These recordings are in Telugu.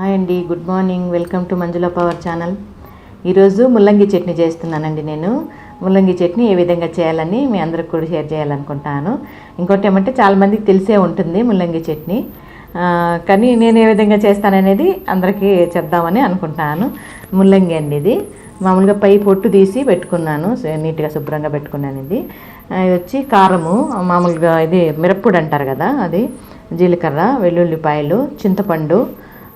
హాయ్ అండి good morning. Welcome to Manjula power channel. ఈరోజు ముల్లంగి చట్నీ చేస్తున్నానండి నేను. ముల్లంగి చట్నీ ఏ విధంగా చేయాలని మీ అందరికి కూడా షేర్ చేయాలనుకుంటాను. ఇంకోటి ఏమంటే చాలామందికి తెలిసే ఉంటుంది ముల్లంగి చట్నీ. కానీ నేను ఏ విధంగా చేస్తాననేది అందరికీ చెప్దామని అనుకుంటాను. ముల్లంగి అండి ఇది. మామూలుగా పై పొట్టు తీసి పెట్టుకున్నాను నీట్గా శుభ్రంగా పెట్టుకున్నాను ఇది. ఇది వచ్చి కారము మామూలుగా ఇది మిరప్పొడి అంటారు కదా అది జీలకర్ర వెల్లుల్లిపాయలు చింతపండు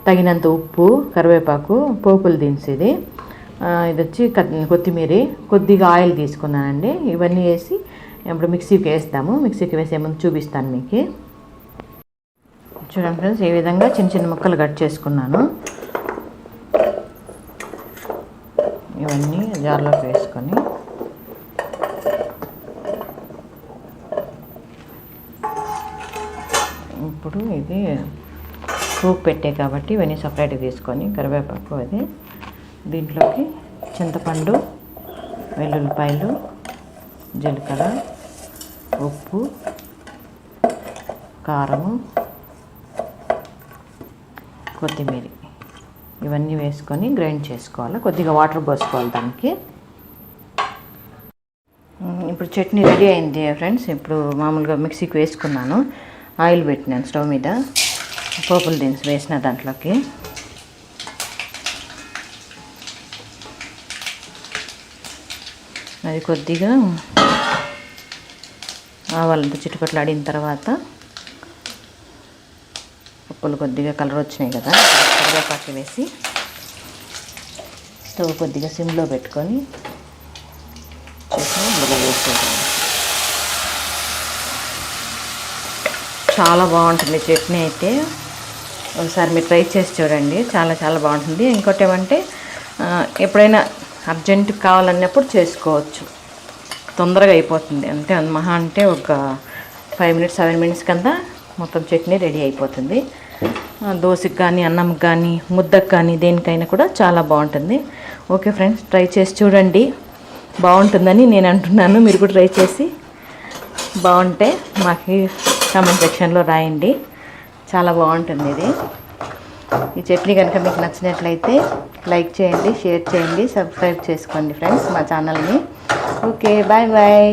తగినంత ఉప్పు కరివేపాకు పోపులు దినుసు ఇది ఇది వచ్చి కొత్తిమీర కొద్దిగా ఆయిల్ తీసుకున్నానండి. ఇవన్నీ వేసి ఇప్పుడు మిక్సీకి వేస్తాము. మిక్సీకి వేసే ముందు చూపిస్తాను మీకు. చూడండి ఫ్రెండ్స్ ఈ విధంగా చిన్న చిన్న ముక్కలు కట్ చేసుకున్నాను. ఇవన్నీ జార్లోకి వేసుకొని. ఇప్పుడు ఇది పోపు పెట్టే కాబట్టి ఇవన్నీ సపరేట్గా తీసుకొని కరివేపాకు అది. దీంట్లోకి చింతపండు వెల్లుల్లిపాయలు జీలకర్ర ఉప్పు కారము కొత్తిమీర. ఇవన్నీ వేసుకొని గ్రైండ్ చేసుకోవాలి. కొద్దిగా వాటర్ పోసుకోవాలి దానికి. ఇప్పుడు చట్నీ రెడీ అయింది ఫ్రెండ్స్. ఇప్పుడు మామూలుగా మిక్సీకి వేసుకున్నాను. ఆయిల్ పెట్టినాను స్టవ్ మీద. పోపులు దినుసు వేసిన దాంట్లోకి. అది కొద్దిగా ఆవాలంతా చుట్టుపక్కల ఆడిన తర్వాత పప్పులు కొద్దిగా కలర్ వచ్చినాయి కదా కరివేపాకు వేసి స్టవ్ కొద్దిగా సిమ్లో పెట్టుకొని చాలా బాగుంటుంది. చట్నీ అయితే ఒకసారి మీరు ట్రై చేసి చూడండి. చాలా చాలా బాగుంటుంది. ఇంకోటి ఏమంటే ఎప్పుడైనా అర్జెంట్ కావాలన్నప్పుడు చేసుకోవచ్చు. తొందరగా అయిపోతుంది. అంతే మహా అంటే ఒక ఫైవ్ మినిట్స్ సెవెన్ మినిట్స్ కింద మొత్తం చట్నీ రెడీ అయిపోతుంది. దోశకి కానీ అన్నంకి కానీ ముద్దకు కానీ దేనికైనా కూడా చాలా బాగుంటుంది. ఓకే ఫ్రెండ్స్ ట్రై చేసి చూడండి. బాగుంటుందని నేను అంటున్నాను. మీరు కూడా ట్రై చేసి బాగుంటే మాకు కామెంట్ సెక్షన్లో రాయండి. చాలా బాగుంటుంది ఇది. ఈ చట్నీ కనుక మీకు నచ్చినట్లయితే లైక్ చేయండి షేర్ చేయండి సబ్స్క్రైబ్ చేసుకోండి ఫ్రెండ్స్ మా ఛానల్ని. Okay bye bye.